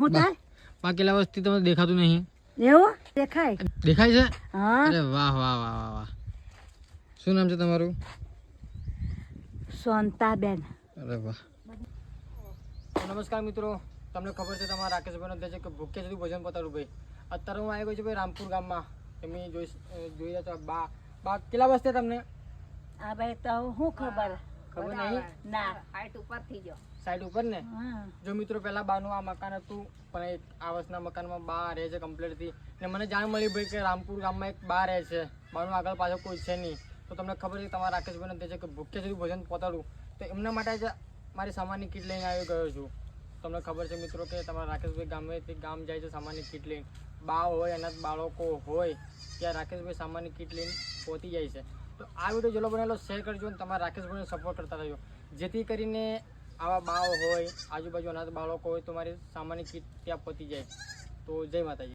હું થાય પાકેલા વસ્તી તમને દેખાતું નહીં. એવું? દેખાય? દેખાય છે? હા. અરે વાહ વાહ વાહ વાહ વાહ. શું નામ છે તમારું? શાંતાબેન અરે વાહ. નમસ્કાર મિત્રો. તમને ખબર છે તમારા રાકેશભાઈનો અધ્યક્ષ છે કે ભૂખ્યા સુધી ભોજન પતાડું ભાઈ. અત્યારે હું આવી ગયો છું ભાઈ રામપુર ગામમાં. તમે જોઈ જોઈ રહ્યા છો બા બા કેટલા વર્ષે તમને? આ ભાઈ તો શું ખબર? ખબર નહીં? ના સાઈડ ઉપર ને? જો મિત્રો પહેલા બાનું આ મકાન હતું પણ એક આ વર્ષના મકાનમાં બા રહે છે કમ્પ્લીટથી. ને મને જાણ મળી ભાઈ કે રામપુર ગામમાં એક બા રહે છે. બાનું આગળ પાછળ કોઈ છે નહીં. તો તમને ખબર છે તમારા રાકેશભાઈને તે છે કે ભૂખ્યા સુધી ભોજન પહોંચાડું તો એમના માટે જ મારી સામાનની કીટ લઈને આવી ગયો છું. તમને ખબર છે મિત્રો કે તમારા રાકેશભાઈ ગામેથી ગામ જાય છે સામાનની કીટ લઈને. બા હોય એના બાળકો હોય. ત્યાં રાકેશભાઈ સામાનની કીટ લઈને પહોંચી જાય છે. તો આ વીડિયો જેલો બનેલો શેર કરજો અને તમારા રાકેશભાઈને સપોર્ટ કરતા રહેજો. જેથી કરીને આવા બાઓ હોય આજુબાજુ અનાથ બાળકો હોય, તો મારી સામાન્ય કીટ ત્યાં પહોંચી જાય. તો જય માતાજી.